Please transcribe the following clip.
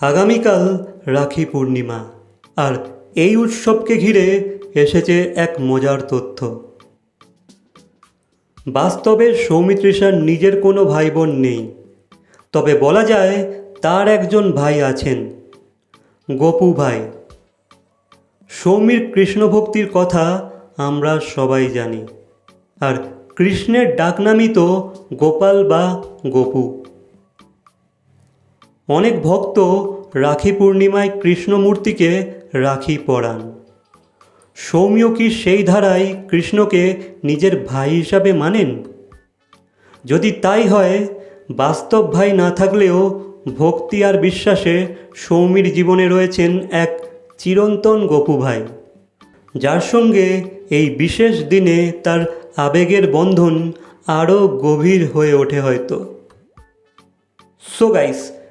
আগামীকাল রাখি পূর্ণিমা। আর এই উৎসবকে ঘিরে এসেছে এক মজার তথ্য। বাস্তবে সৌমিত্রিষার নিজের কোনো ভাই বোন নেই। তবে বলা যায় তার একজন ভাই আছেন, গোপু ভাই। সৌমির কৃষ্ণভক্তির কথা আমরা সবাই জানি। আর কৃষ্ণের ডাকনামই তো গোপাল বা গোপু। অনেক ভক্ত রাখি পূর্ণিমায় কৃষ্ণমূর্তিকে রাখি পরান। সৌম্য কি সেই ধারায় কৃষ্ণকে নিজের ভাই হিসাবে মানেন? যদি তাই হয়, বাস্তব ভাই না থাকলেও ভক্তি আর বিশ্বাসে সৌমির জীবনে রয়েছেন এক চিরন্তন গপু ভাই। যার সঙ্গে এই বিশেষ দিনে তার আবেগের বন্ধন আরও গভীর হয়ে ওঠে হয়তো। So guys